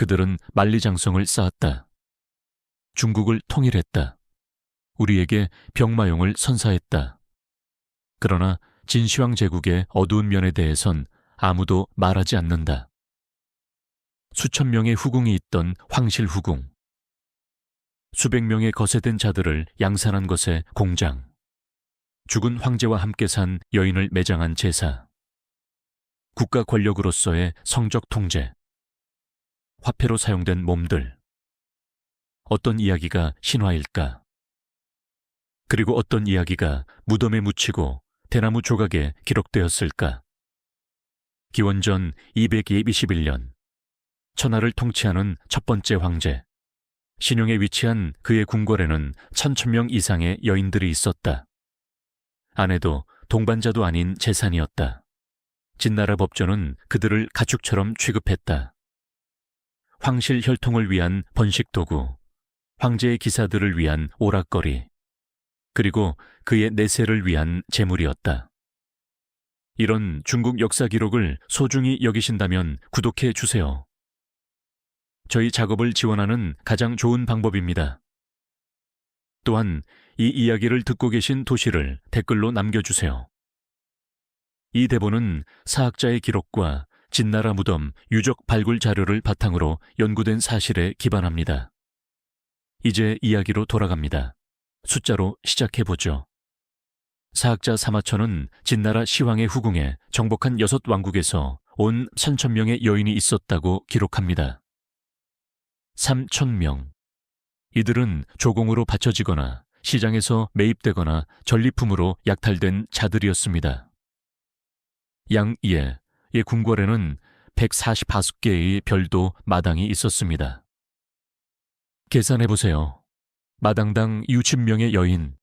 그들은 만리장성을 쌓았다. 중국을 통일했다. 우리에게 병마용을 선사했다. 그러나 진시황 제국의 어두운 면에 대해선 아무도 말하지 않는다. 수천 명의 후궁이 있던 황실 후궁. 수백 명의 거세된 자들을 양산한 것의 공장. 죽은 황제와 함께 산 여인을 매장한 제사. 국가 권력으로서의 성적 통제. 화폐로 사용된 몸들. 어떤 이야기가 신화일까? 그리고 어떤 이야기가 무덤에 묻히고 대나무 조각에 기록되었을까? 기원전 221년 천하를 통치하는 첫 번째 황제 신용에 위치한 그의 궁궐에는 천천명 이상의 여인들이 있었다. 아내도 동반자도 아닌 재산이었다. 진나라 법조는 그들을 가축처럼 취급했다. 황실 혈통을 위한 번식 도구, 황제의 기사들을 위한 오락거리, 그리고 그의 내세를 위한 재물이었다. 이런 중국 역사 기록을 소중히 여기신다면 구독해 주세요. 저희 작업을 지원하는 가장 좋은 방법입니다. 또한 이 이야기를 듣고 계신 도시를 댓글로 남겨주세요. 이 대본은 사학자의 기록과 진나라 무덤 유적 발굴 자료를 바탕으로 연구된 사실에 기반합니다. 이제 이야기로 돌아갑니다. 숫자로 시작해보죠. 사학자 사마천은 진나라 시황의 후궁에 정복한 여섯 왕국에서 온 3천명의 여인이 있었다고 기록합니다. 3천명. 이들은 조공으로 바쳐지거나 시장에서 매입되거나 전리품으로 약탈된 자들이었습니다. 양예, 의 궁궐에는 145개의 별도 마당이 있었습니다. 계산해 보세요. 마당당 60명의 여인,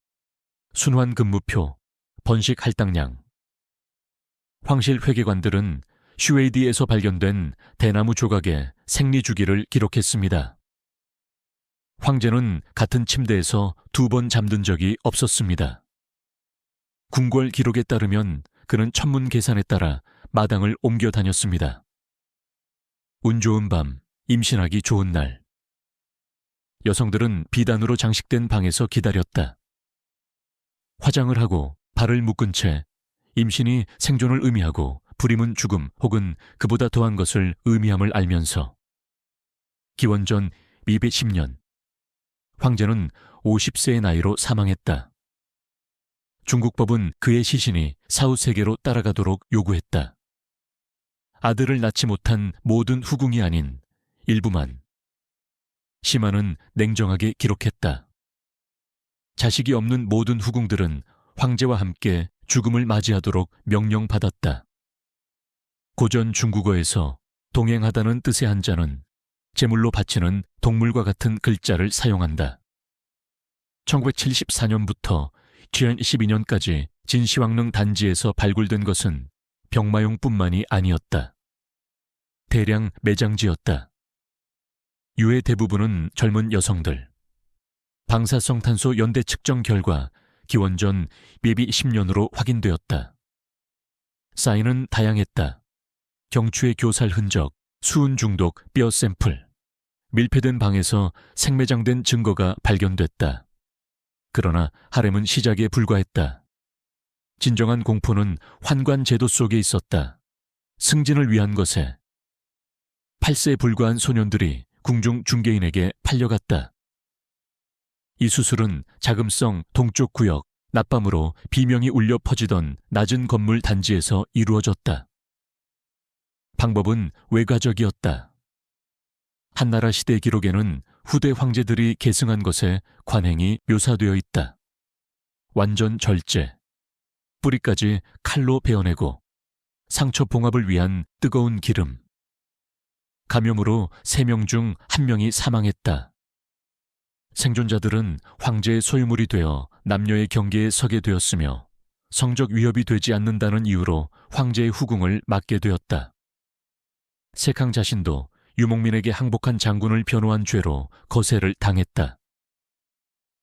순환 근무표, 번식 할당량. 황실 회계관들은 슈웨이디에서 발견된 대나무 조각에 생리 주기를 기록했습니다. 황제는 같은 침대에서 두 번 잠든 적이 없었습니다. 궁궐 기록에 따르면 그는 천문 계산에 따라 마당을 옮겨 다녔습니다. 운 좋은 밤, 임신하기 좋은 날. 여성들은 비단으로 장식된 방에서 기다렸다. 화장을 하고 발을 묶은 채 임신이 생존을 의미하고 불임은 죽음 혹은 그보다 더한 것을 의미함을 알면서 기원전 210년 황제는 50세의 나이로 사망했다. 중국법은 그의 시신이 사후세계로 따라가도록 요구했다. 아들을 낳지 못한 모든 후궁이 아닌 일부만. 시마는 냉정하게 기록했다. 자식이 없는 모든 후궁들은 황제와 함께 죽음을 맞이하도록 명령받았다. 고전 중국어에서 동행하다는 뜻의 한자는 제물로 바치는 동물과 같은 글자를 사용한다. 1974년부터 2012년까지 진시황릉 단지에서 발굴된 것은 병마용뿐만이 아니었다. 대량 매장지였다. 유해 대부분은 젊은 여성들. 방사성 탄소 연대 측정 결과 기원전 미비 10년으로 확인되었다. 사인은 다양했다. 경추의 교살 흔적, 수은 중독, 뼈 샘플. 밀폐된 방에서 생매장된 증거가 발견됐다. 그러나 하렘은 시작에 불과했다. 진정한 공포는 환관 제도 속에 있었다. 승진을 위한 것에 8세에 불과한 소년들이 궁중 중개인에게 팔려갔다. 이 수술은 자금성 동쪽 구역 낮밤으로 비명이 울려 퍼지던 낮은 건물 단지에서 이루어졌다. 방법은 외과적이었다. 한나라 시대 기록에는 후대 황제들이 계승한 것에 관행이 묘사되어 있다. 완전 절제. 뿌리까지 칼로 베어내고 상처 봉합을 위한 뜨거운 기름. 감염으로 세명중한 명이 사망했다. 생존자들은 황제의 소유물이 되어 남녀의 경계에 서게 되었으며 성적 위협이 되지 않는다는 이유로 황제의 후궁을 맡게 되었다. 색항 자신도 유목민에게 항복한 장군을 변호한 죄로 거세를 당했다.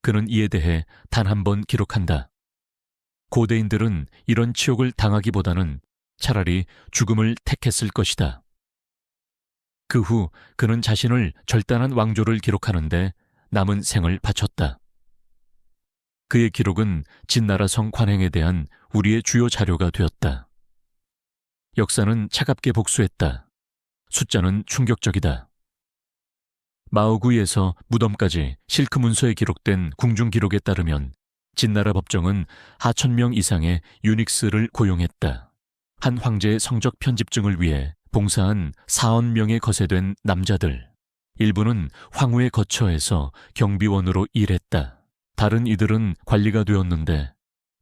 그는 이에 대해 단 한 번 기록한다. 고대인들은 이런 치욕을 당하기보다는 차라리 죽음을 택했을 것이다. 그 후 그는 자신을 절단한 왕조를 기록하는데 남은 생을 바쳤다. 그의 기록은 진나라 성 관행에 대한 우리의 주요 자료가 되었다. 역사는 차갑게 복수했다. 숫자는 충격적이다. 마오구이에서 무덤까지 실크 문서에 기록된 궁중 기록에 따르면 진나라 법정은 하천 명 이상의 유닉스를 고용했다. 한 황제의 성적 편집증을 위해 봉사한 4원 명에 거세된 남자들. 일부는 황후의 거처에서 경비원으로 일했다. 다른 이들은 관리가 되었는데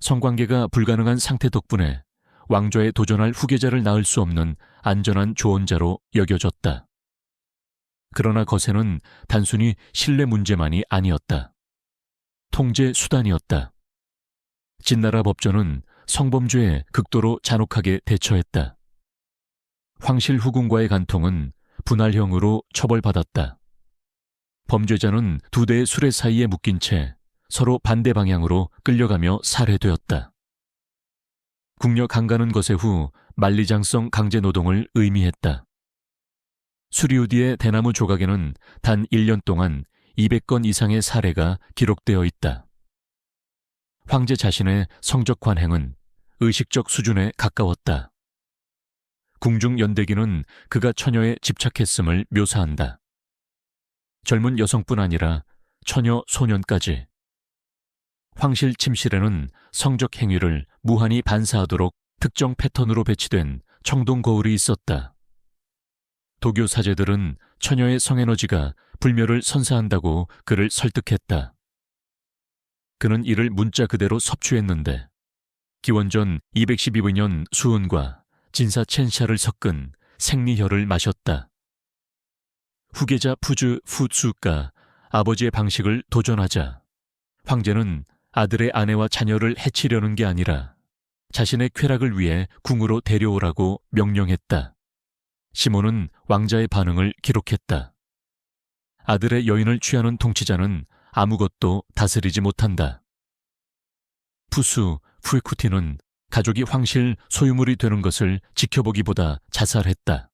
성관계가 불가능한 상태 덕분에 왕좌에 도전할 후계자를 낳을 수 없는 안전한 조언자로 여겨졌다. 그러나 거세는 단순히 신뢰 문제만이 아니었다. 통제 수단이었다. 진나라 법전은 성범죄에 극도로 잔혹하게 대처했다. 황실 후궁과의 간통은 분할형으로 처벌받았다. 범죄자는 두 대의 수레 사이에 묶인 채 서로 반대 방향으로 끌려가며 살해되었다. 국력 강가는 것의 후 만리장성 강제 노동을 의미했다. 수리우디의 대나무 조각에는 단 1년 동안 200건 이상의 사례가 기록되어 있다. 황제 자신의 성적 관행은 의식적 수준에 가까웠다. 궁중 연대기는 그가 처녀에 집착했음을 묘사한다. 젊은 여성뿐 아니라 처녀 소년까지. 황실 침실에는 성적 행위를 무한히 반사하도록 특정 패턴으로 배치된 청동 거울이 있었다. 도교 사제들은 처녀의 성에너지가 불멸을 선사한다고 그를 설득했다. 그는 이를 문자 그대로 섭취했는데 기원전 212년 수은과 진사 첸샤를 섞은 생리혈을 마셨다. 후계자 푸즈 푸츠가 아버지의 방식을 도전하자 황제는 아들의 아내와 자녀를 해치려는 게 아니라 자신의 쾌락을 위해 궁으로 데려오라고 명령했다. 시몬은 왕자의 반응을 기록했다. 아들의 여인을 취하는 통치자는 아무것도 다스리지 못한다. 푸수 푸에쿠티는 가족이 황실 소유물이 되는 것을 지켜보기보다 자살했다.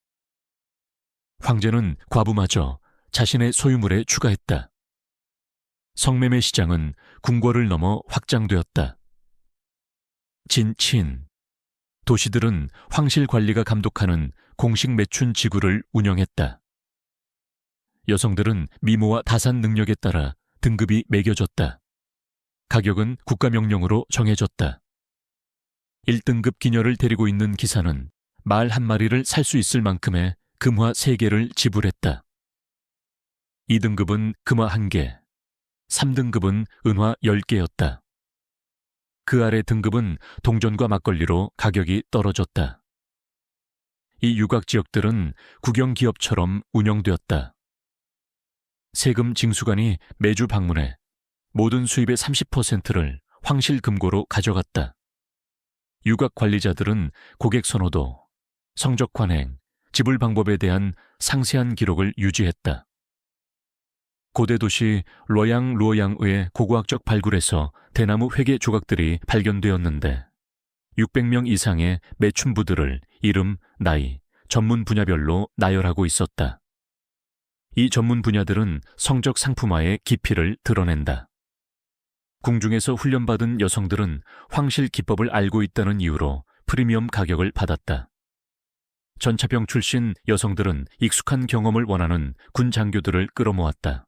황제는 과부마저 자신의 소유물에 추가했다. 성매매 시장은 궁궐을 넘어 확장되었다. 진친 도시들은 황실 관리가 감독하는 공식 매춘 지구를 운영했다. 여성들은 미모와 다산 능력에 따라 등급이 매겨졌다. 가격은 국가명령으로 정해졌다. 1등급 기녀를 데리고 있는 기사는 말 한 마리를 살 수 있을 만큼의 금화 3개를 지불했다. 2등급은 금화 1개, 3등급은 은화 10개였다. 그 아래 등급은 동전과 막걸리로 가격이 떨어졌다. 이 유곽 지역들은 국영 기업처럼 운영되었다. 세금 징수관이 매주 방문해 모든 수입의 30%를 황실 금고로 가져갔다. 유곽 관리자들은 고객 선호도, 성적 관행, 지불 방법에 대한 상세한 기록을 유지했다. 고대 도시 로양 루어양의 고고학적 발굴에서 대나무 회계 조각들이 발견되었는데 600명 이상의 매춘부들을 이름, 나이, 전문 분야별로 나열하고 있었다. 이 전문 분야들은 성적 상품화의 깊이를 드러낸다. 궁중에서 훈련받은 여성들은 황실 기법을 알고 있다는 이유로 프리미엄 가격을 받았다. 전차병 출신 여성들은 익숙한 경험을 원하는 군 장교들을 끌어모았다.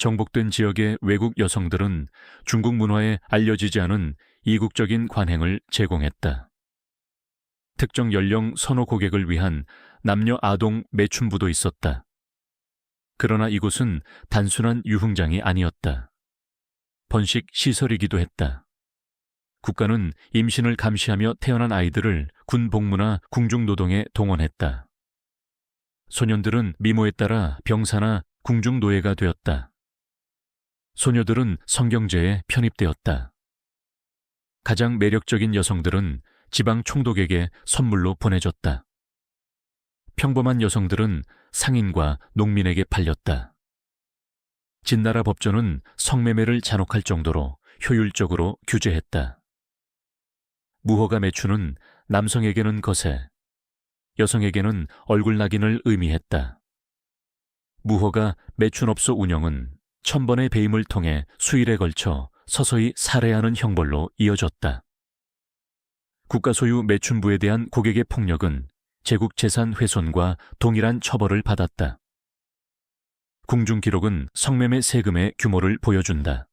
정복된 지역의 외국 여성들은 중국 문화에 알려지지 않은 이국적인 관행을 제공했다. 특정 연령 선호 고객을 위한 남녀 아동 매춘부도 있었다. 그러나 이곳은 단순한 유흥장이 아니었다. 번식 시설이기도 했다. 국가는 임신을 감시하며 태어난 아이들을 군 복무나 궁중 노동에 동원했다. 소년들은 미모에 따라 병사나 궁중 노예가 되었다. 소녀들은 성경제에 편입되었다. 가장 매력적인 여성들은 지방 총독에게 선물로 보내졌다. 평범한 여성들은 상인과 농민에게 팔렸다. 진나라 법조는 성매매를 잔혹할 정도로 효율적으로 규제했다. 무허가 매춘은 남성에게는 거세, 여성에게는 얼굴 낙인을 의미했다. 무허가 매춘업소 운영은 천번의 배임을 통해 수일에 걸쳐 서서히 살해하는 형벌로 이어졌다. 국가 소유 매춘부에 대한 고객의 폭력은 제국 재산 훼손과 동일한 처벌을 받았다. 궁중 기록은 성매매 세금의 규모를 보여준다.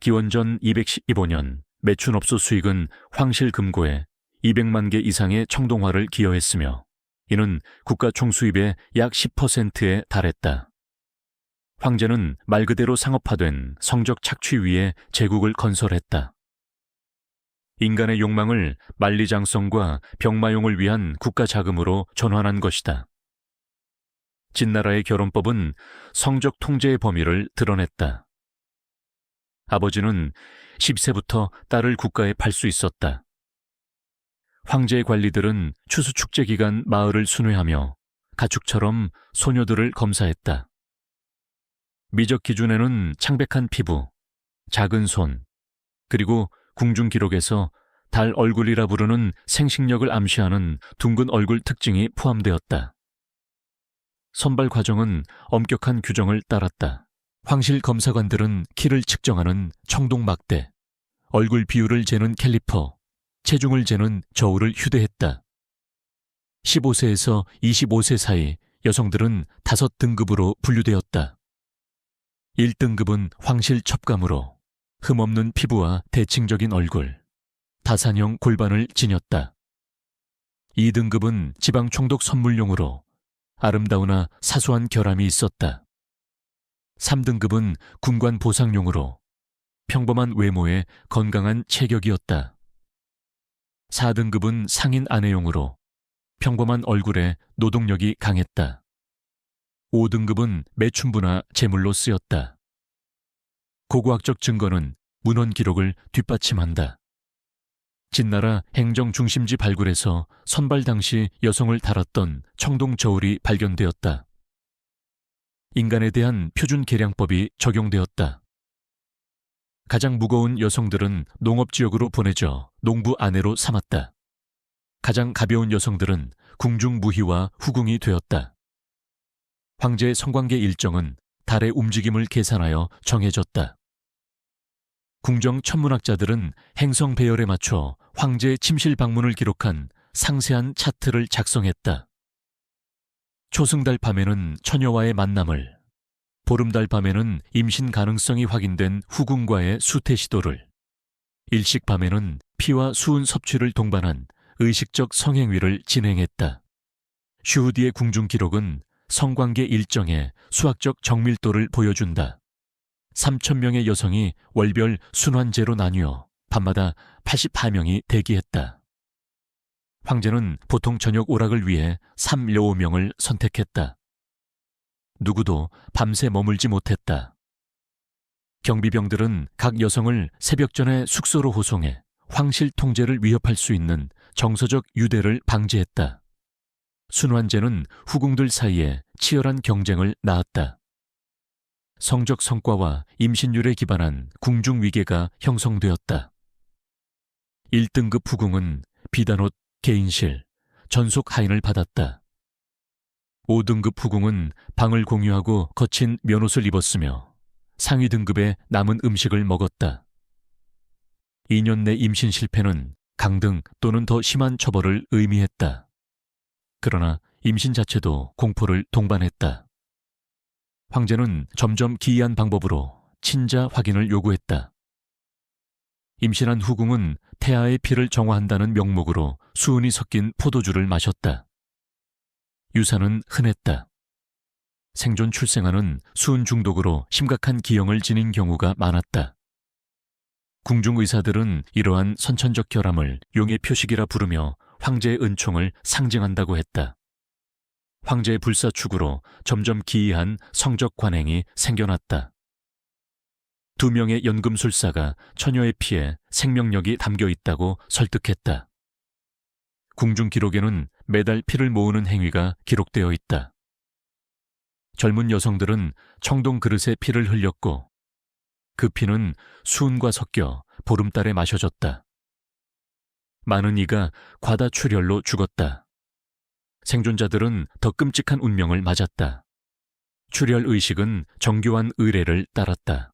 기원전 215년 매춘업소 수익은 황실 금고에 200만 개 이상의 청동화를 기여했으며 이는 국가 총수입의 약 10%에 달했다. 황제는 말 그대로 상업화된 성적 착취 위에 제국을 건설했다. 인간의 욕망을 만리장성과 병마용을 위한 국가 자금으로 전환한 것이다. 진나라의 결혼법은 성적 통제의 범위를 드러냈다. 아버지는 10세부터 딸을 국가에 팔 수 있었다. 황제의 관리들은 추수 축제 기간 마을을 순회하며 가축처럼 소녀들을 검사했다. 미적 기준에는 창백한 피부, 작은 손, 그리고 궁중 기록에서 달 얼굴이라 부르는 생식력을 암시하는 둥근 얼굴 특징이 포함되었다. 선발 과정은 엄격한 규정을 따랐다. 황실 검사관들은 키를 측정하는 청동 막대, 얼굴 비율을 재는 캘리퍼, 체중을 재는 저울을 휴대했다. 15세에서 25세 사이 여성들은 다섯 등급으로 분류되었다. 1등급은 황실 첩감으로 흠없는 피부와 대칭적인 얼굴, 다산형 골반을 지녔다. 2등급은 지방 총독 선물용으로 아름다우나 사소한 결함이 있었다. 3등급은 군관 보상용으로 평범한 외모에 건강한 체격이었다. 4등급은 상인 아내용으로 평범한 얼굴에 노동력이 강했다. 5등급은 매춘부나 제물로 쓰였다. 고고학적 증거는 문헌 기록을 뒷받침한다. 진나라 행정 중심지 발굴에서 선발 당시 여성을 달았던 청동 저울이 발견되었다. 인간에 대한 표준 계량법이 적용되었다. 가장 무거운 여성들은 농업 지역으로 보내져 농부 아내로 삼았다. 가장 가벼운 여성들은 궁중 무희와 후궁이 되었다. 황제의 성관계 일정은 달의 움직임을 계산하여 정해졌다. 궁정 천문학자들은 행성 배열에 맞춰 황제의 침실 방문을 기록한 상세한 차트를 작성했다. 초승달 밤에는 처녀와의 만남을, 보름달 밤에는 임신 가능성이 확인된 후궁과의 수태 시도를, 일식 밤에는 피와 수은 섭취를 동반한 의식적 성행위를 진행했다. 슈후디의 궁중 기록은 성관계 일정의 수학적 정밀도를 보여준다. 3천 명의 여성이 월별 순환제로 나뉘어 밤마다 84명이 대기했다. 황제는 보통 저녁 오락을 위해 3여오명을 선택했다. 누구도 밤새 머물지 못했다. 경비병들은 각 여성을 새벽 전에 숙소로 호송해 황실 통제를 위협할 수 있는 정서적 유대를 방지했다. 순환제는 후궁들 사이에 치열한 경쟁을 낳았다. 성적 성과와 임신율에 기반한 궁중 위계가 형성되었다. 1등급 후궁은 비단옷, 개인실, 전속 하인을 받았다. 5등급 후궁은 방을 공유하고 거친 면옷을 입었으며 상위 등급의 남은 음식을 먹었다. 2년 내 임신 실패는 강등 또는 더 심한 처벌을 의미했다. 그러나 임신 자체도 공포를 동반했다. 황제는 점점 기이한 방법으로 친자 확인을 요구했다. 임신한 후궁은 태아의 피를 정화한다는 명목으로 수은이 섞인 포도주를 마셨다. 유산은 흔했다. 생존 출생아는 수은 중독으로 심각한 기형을 지닌 경우가 많았다. 궁중 의사들은 이러한 선천적 결함을 용의 표식이라 부르며 황제의 은총을 상징한다고 했다. 황제의 불사축으로 점점 기이한 성적 관행이 생겨났다. 두 명의 연금술사가 처녀의 피에 생명력이 담겨 있다고 설득했다. 궁중 기록에는 매달 피를 모으는 행위가 기록되어 있다. 젊은 여성들은 청동 그릇에 피를 흘렸고 그 피는 수은과 섞여 보름달에 마셔졌다. 많은 이가 과다출혈로 죽었다. 생존자들은 더 끔찍한 운명을 맞았다. 출혈 의식은 정교한 의례를 따랐다.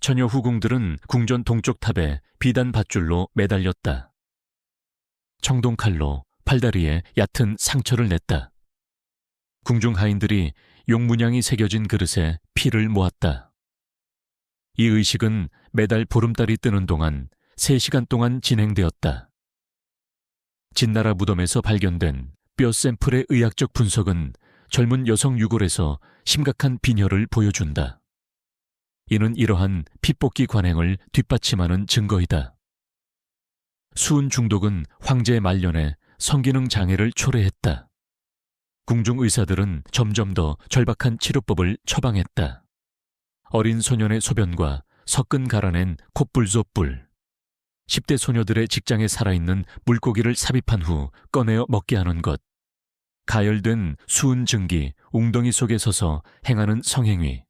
처녀 후궁들은 궁전 동쪽 탑에 비단 밧줄로 매달렸다. 청동 칼로 팔다리에 얕은 상처를 냈다. 궁중 하인들이 용문양이 새겨진 그릇에 피를 모았다. 이 의식은 매달 보름달이 뜨는 동안 3시간 동안 진행되었다. 진나라 무덤에서 발견된 뼈 샘플의 의학적 분석은 젊은 여성 유골에서 심각한 빈혈을 보여준다. 이는 이러한 피뽑기 관행을 뒷받침하는 증거이다. 수은 중독은 황제의 말년에 성기능 장애를 초래했다. 궁중 의사들은 점점 더 절박한 치료법을 처방했다. 어린 소년의 소변과 섞은 갈아낸 콧불소뿔, 10대 소녀들의 직장에 살아있는 물고기를 삽입한 후 꺼내어 먹게 하는 것, 가열된 수은 증기, 웅덩이 속에 서서 행하는 성행위.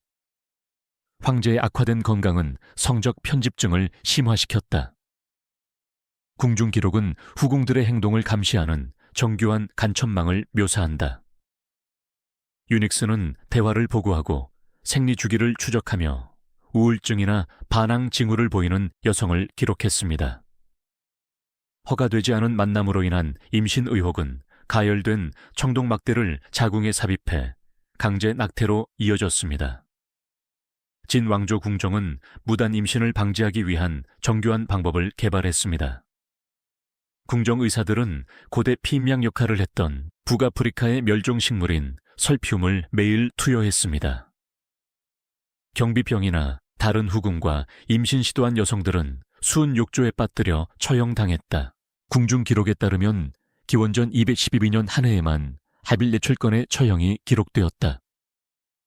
황제의 악화된 건강은 성적 편집증을 심화시켰다. 궁중 기록은 후궁들의 행동을 감시하는 정교한 간첩망을 묘사한다. 유닉스는 대화를 보고하고 생리 주기를 추적하며 우울증이나 반항 징후를 보이는 여성을 기록했습니다. 허가되지 않은 만남으로 인한 임신 의혹은 가열된 청동막대를 자궁에 삽입해 강제 낙태로 이어졌습니다. 진 왕조 궁정은 무단 임신을 방지하기 위한 정교한 방법을 개발했습니다. 궁정 의사들은 고대 피임약 역할을 했던 북아프리카의 멸종식물인 설피움을 매일 투여했습니다. 경비병이나 다른 후궁과 임신 시도한 여성들은 수은 욕조에 빠뜨려 처형당했다. 궁중 기록에 따르면 기원전 212년 한 해에만 하빌 네출 건의 처형이 기록되었다.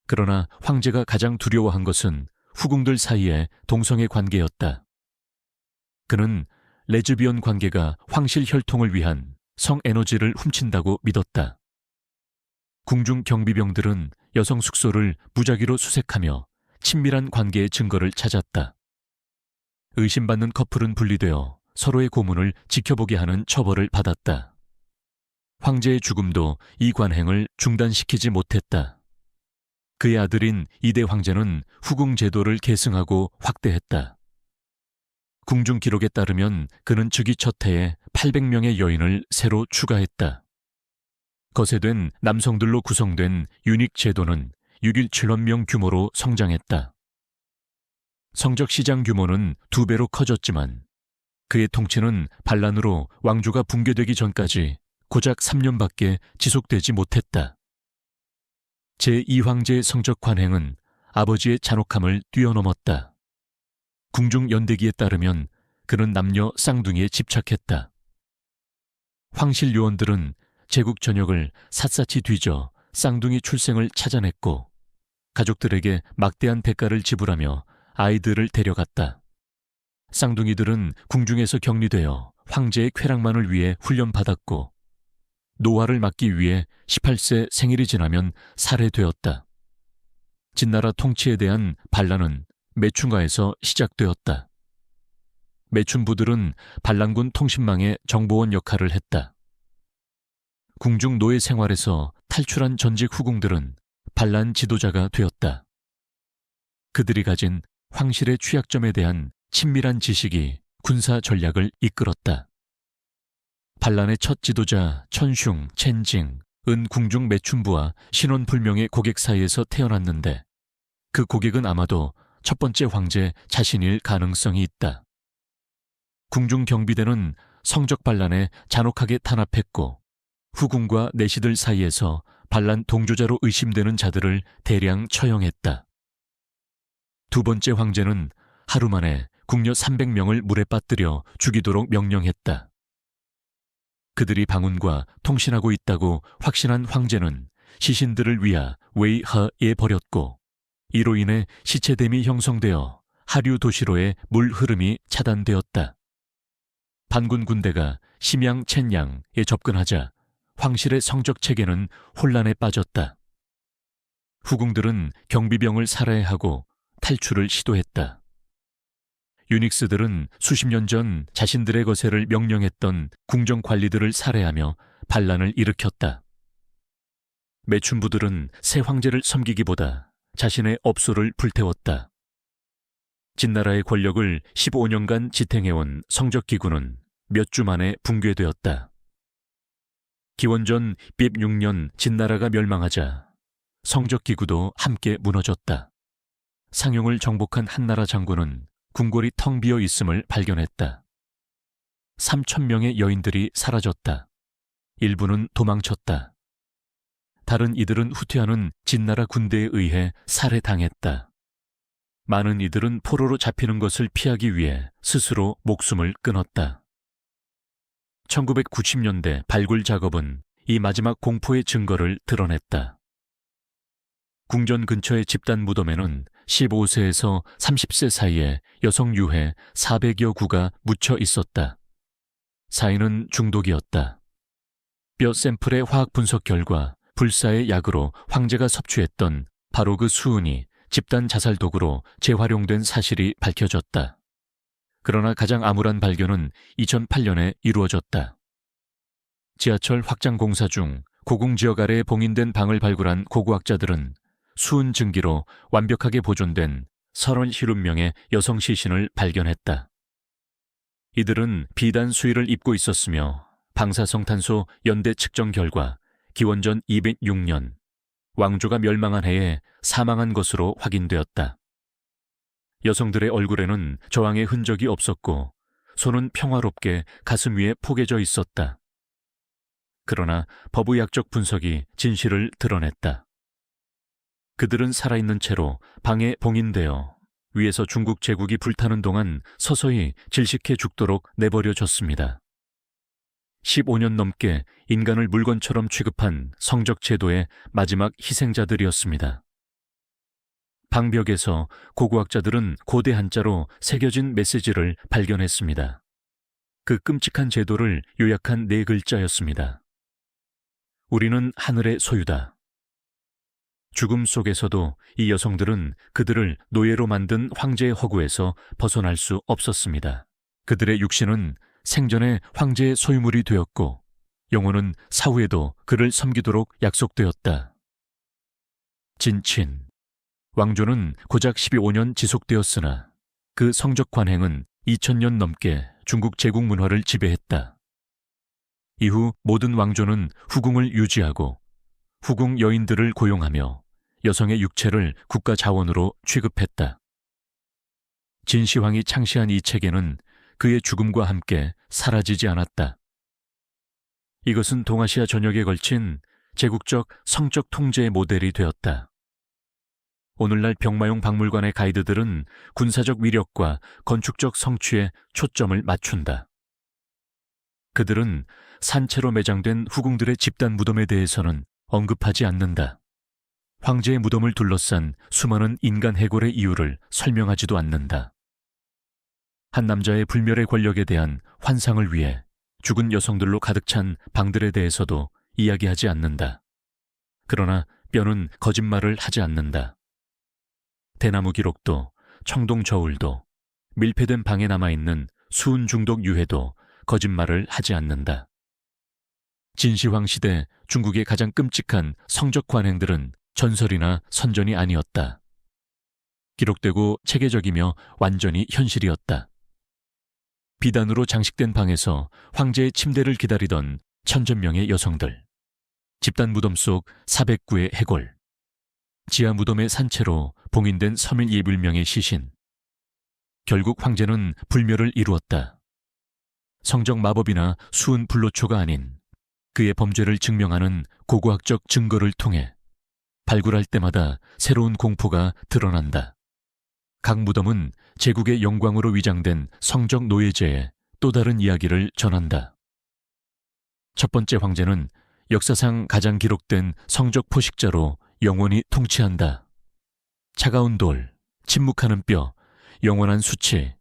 그러나 황제가 가장 두려워한 것은 후궁들 사이의 동성애 관계였다. 그는 레즈비언 관계가 황실 혈통을 위한 성 에너지를 훔친다고 믿었다. 궁중 경비병들은 여성 숙소를 무작위로 수색하며 친밀한 관계의 증거를 찾았다. 의심받는 커플은 분리되어 서로의 고문을 지켜보게 하는 처벌을 받았다. 황제의 죽음도 이 관행을 중단시키지 못했다. 그의 아들인 이대 황제는 후궁 제도를 계승하고 확대했다. 궁중 기록에 따르면 그는 즉위 첫 해에 800명의 여인을 새로 추가했다. 거세된 남성들로 구성된 유닉 제도는 6일 7원 명 규모로 성장했다. 성적 시장 규모는 두 배로 커졌지만 그의 통치는 반란으로 왕조가 붕괴되기 전까지 고작 3년밖에 지속되지 못했다. 제2황제의 성적 관행은 아버지의 잔혹함을 뛰어넘었다. 궁중 연대기에 따르면 그는 남녀 쌍둥이에 집착했다. 황실 요원들은 제국 전역을 샅샅이 뒤져 쌍둥이 출생을 찾아냈고 가족들에게 막대한 대가를 지불하며 아이들을 데려갔다. 쌍둥이들은 궁중에서 격리되어 황제의 쾌락만을 위해 훈련받았고 노화를 막기 위해 18세 생일이 지나면 살해되었다. 진나라 통치에 대한 반란은 매춘가에서 시작되었다. 매춘부들은 반란군 통신망의 정보원 역할을 했다. 궁중 노예 생활에서 탈출한 전직 후궁들은 반란 지도자가 되었다. 그들이 가진 황실의 취약점에 대한 친밀한 지식이 군사 전략을 이끌었다. 반란의 첫 지도자 천슝, 첸징, 은 궁중 매춘부와 신원불명의 고객 사이에서 태어났는데 그 고객은 아마도 첫 번째 황제 자신일 가능성이 있다. 궁중 경비대는 성적 반란에 잔혹하게 탄압했고 후궁과 내시들 사이에서 반란 동조자로 의심되는 자들을 대량 처형했다. 두 번째 황제는 하루 만에 궁녀 300명을 물에 빠뜨려 죽이도록 명령했다. 그들이 방운과 통신하고 있다고 확신한 황제는 시신들을 위하 웨이하에 버렸고 이로 인해 시체댐이 형성되어 하류 도시로의 물 흐름이 차단되었다. 반군 군대가 심양 첸양에 접근하자 황실의 성적 체계는 혼란에 빠졌다. 후궁들은 경비병을 살해하고 탈출을 시도했다. 유닉스들은 수십 년 전 자신들의 거세를 명령했던 궁정 관리들을 살해하며 반란을 일으켰다. 매춘부들은 새 황제를 섬기기보다 자신의 업소를 불태웠다. 진나라의 권력을 15년간 지탱해온 성적기구는 몇 주 만에 붕괴되었다. 기원전 빕 6년 진나라가 멸망하자 성적기구도 함께 무너졌다. 상용을 정복한 한나라 장군은 궁궐이 텅 비어 있음을 발견했다. 3천 명의 여인들이 사라졌다. 일부는 도망쳤다. 다른 이들은 후퇴하는 진나라 군대에 의해 살해당했다. 많은 이들은 포로로 잡히는 것을 피하기 위해 스스로 목숨을 끊었다. 1990년대 발굴 작업은 이 마지막 공포의 증거를 드러냈다. 궁전 근처의 집단 무덤에는 15세에서 30세 사이에 여성 유해 400여 구가 묻혀 있었다. 사인은 중독이었다. 뼈 샘플의 화학 분석 결과 불사의 약으로 황제가 섭취했던 바로 그 수은이 집단 자살 도구로 재활용된 사실이 밝혀졌다. 그러나 가장 암울한 발견은 2008년에 이루어졌다. 지하철 확장 공사 중 고궁 지역 아래에 봉인된 방을 발굴한 고고학자들은 수은 증기로 완벽하게 보존된 37명의 여성 시신을 발견했다. 이들은 비단 수의를 입고 있었으며 방사성탄소 연대 측정 결과 기원전 206년 왕조가 멸망한 해에 사망한 것으로 확인되었다. 여성들의 얼굴에는 저항의 흔적이 없었고 손은 평화롭게 가슴 위에 포개져 있었다. 그러나 법의학적 분석이 진실을 드러냈다. 그들은 살아있는 채로 방에 봉인되어 위에서 중국 제국이 불타는 동안 서서히 질식해 죽도록 내버려졌습니다. 15년 넘게 인간을 물건처럼 취급한 성적 제도의 마지막 희생자들이었습니다. 방벽에서 고고학자들은 고대 한자로 새겨진 메시지를 발견했습니다. 그 끔찍한 제도를 요약한 네 글자였습니다. 우리는 하늘의 소유다. 죽음 속에서도 이 여성들은 그들을 노예로 만든 황제의 허구에서 벗어날 수 없었습니다. 그들의 육신은 생전에 황제의 소유물이 되었고 영혼은 사후에도 그를 섬기도록 약속되었다. 진친 왕조는 고작 12년 지속되었으나 그 성적 관행은 2000년 넘게 중국 제국 문화를 지배했다. 이후 모든 왕조는 후궁을 유지하고 후궁 여인들을 고용하며 여성의 육체를 국가 자원으로 취급했다. 진시황이 창시한 이 체계는 그의 죽음과 함께 사라지지 않았다. 이것은 동아시아 전역에 걸친 제국적 성적 통제의 모델이 되었다. 오늘날 병마용 박물관의 가이드들은 군사적 위력과 건축적 성취에 초점을 맞춘다. 그들은 산채로 매장된 후궁들의 집단 무덤에 대해서는 언급하지 않는다. 황제의 무덤을 둘러싼 수많은 인간 해골의 이유를 설명하지도 않는다. 한 남자의 불멸의 권력에 대한 환상을 위해 죽은 여성들로 가득 찬 방들에 대해서도 이야기하지 않는다. 그러나 뼈는 거짓말을 하지 않는다. 대나무 기록도 청동 저울도 밀폐된 방에 남아있는 수은 중독 유해도 거짓말을 하지 않는다. 진시황 시대 중국의 가장 끔찍한 성적 관행들은 전설이나 선전이 아니었다. 기록되고 체계적이며 완전히 현실이었다. 비단으로 장식된 방에서 황제의 침대를 기다리던 천전명의 여성들. 집단 무덤 속 409의 해골. 지하 무덤의 산채로 봉인된 서민 예불명의 시신. 결국 황제는 불멸을 이루었다. 성적 마법이나 수은 불로초가 아닌 그의 범죄를 증명하는 고고학적 증거를 통해 발굴할 때마다 새로운 공포가 드러난다. 각 무덤은 제국의 영광으로 위장된 성적 노예제의 또 다른 이야기를 전한다. 첫 번째 황제는 역사상 가장 기록된 성적 포식자로 영원히 통치한다. 차가운 돌, 침묵하는 뼈, 영원한 수치,